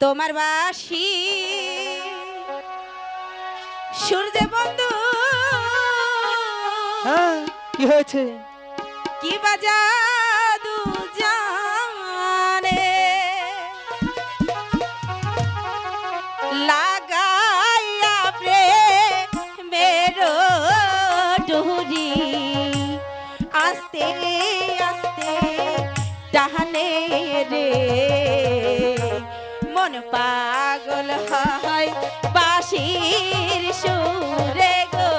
তোমার বাসি। সূর্য বন্ধু হ্যাঁ কি হয়েছে? কি বাজা জানে? লাগাইয়া ডুরি আস্তে আস্তে টানে রে। মন পাগল হয় বাসির সুরে গো।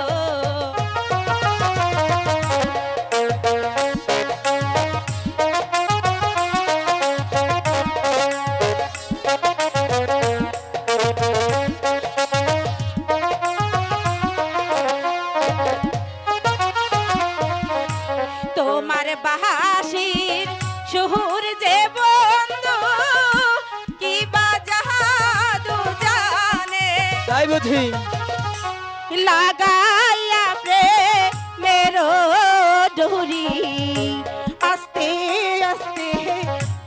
তোমার বাহাসির সুহুর যে বন্ধু তাই বুঝি? লাগাইয়া প্রেমেরো ডুরি। আস্তে আস্তে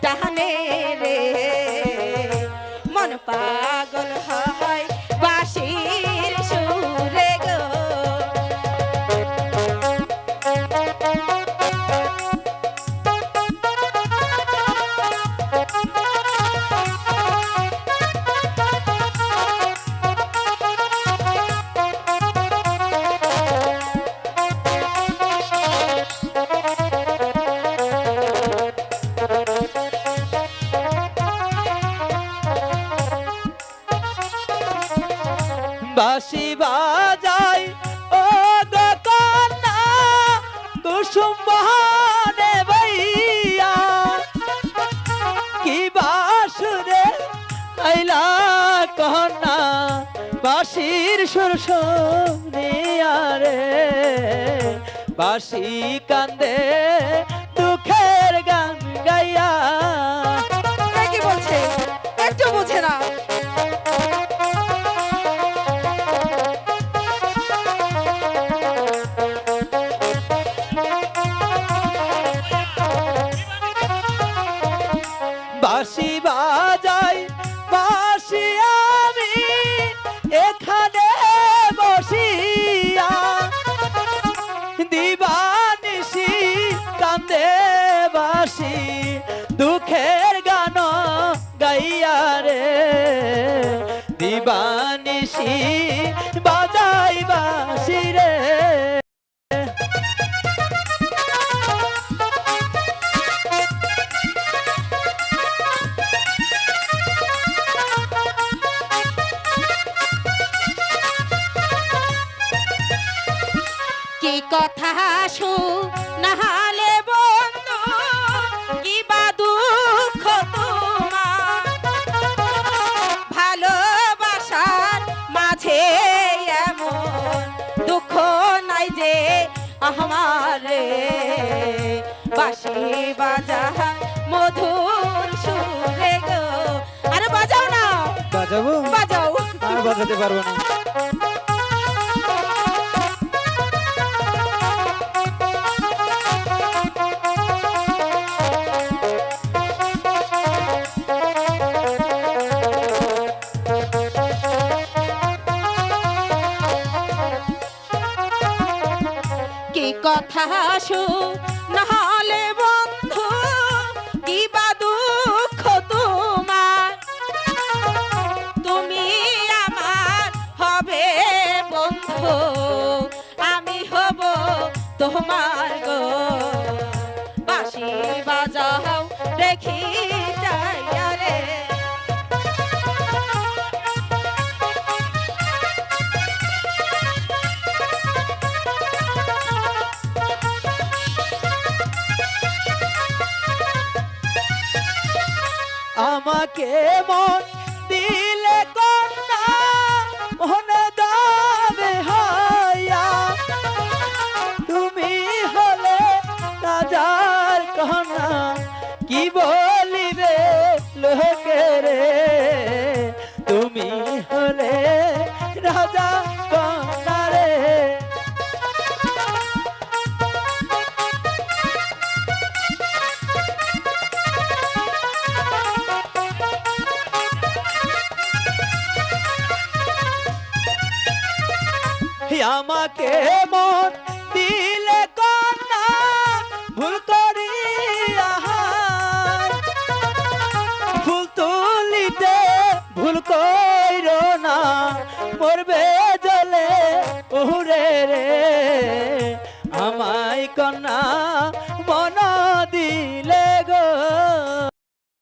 টানে রে। মন পাগল হয়। বাসি বাজাই ও গো কন্যা কুসুম বহানে বইয়া। কি বাসুরে আইলা কন্যা বাসির সুর শুনিয়া রে। বাসি কান্দে দুঃখের গান গাইয়া। কি বলছে? একটু বুঝে না দিবানিসি বাজাই বাসি রে। কি কথা শু নাহালে রে বাসি বাজা মধুর সুরে গো। আরে বাজাও না। বাজাবো? বাজাও। আর বাজাতে পারব না। কথা শু, নাহলে বন্ধু কি বা দুঃখ তোমার? তুমি আমার হবে বন্ধু, আমি হব তোমার গো। বাঁশি বাজাও দেখি আমাকে মন দিলে আমাকে মন দিলে কন্যা ভুল করি ফুল তুলিতে ভুল কইর না মরবে